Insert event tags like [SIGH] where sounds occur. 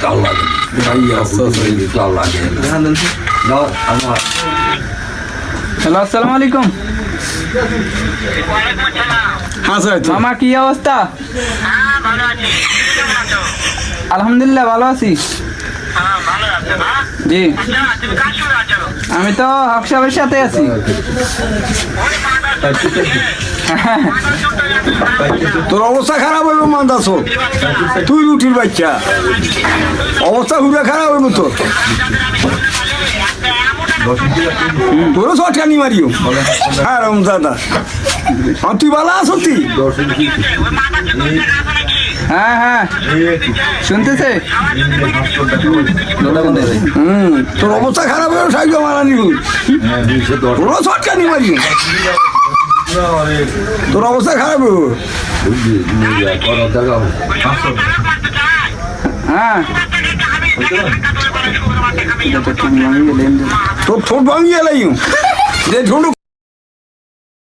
তাও লাগে ভাইয়া লাগে আমার হ্যালো আসসালামু আলাইকুম হ্যাঁ স্যার মামা কি অবস্থা হ্যাঁ আলহামদুলিল্লাহ ভালো আছি। হ্যাঁ না জি। আচ্ছা আমি তো হক সাহেবের সাথে আছি। [LAUGHS] তোর অবস্থা খারাপ হইব মান্দাস। তুই রুটির বাচ্চা। অবস্থা ঘুরে খারাপ হইব তোর। তোরও শটকানি মারিও। হ্যাঁ রম দাদা আর তুই ভালো আছো তুই হ্যাঁ হ্যাঁ। শুনতেছে? হুম তোর অবস্থা খারাপ হইব সাহায্য মারানি তোরও শটকানি মারিও। তোর অবস্থা খারাপ হ্যাঁ। তোর ঠোঁট ভাঙিয়ে লাইও যে ঠোঁট